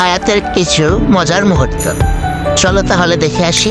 হায়াতের কিছু মজার মুহূর্ত। চলো তাহলে দেখে আসি।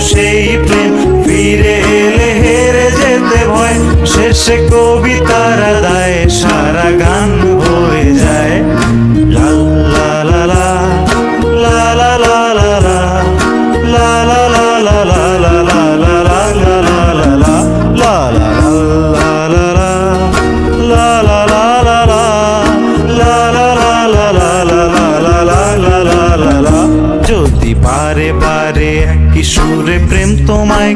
সেই প্রেম ফিরে এলে হেরে যেতে ভয় শেষে কবিতারা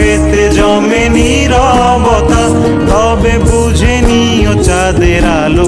কাপেতে জমে নীরবতা তবে বুঝে নিও চাঁদের আলো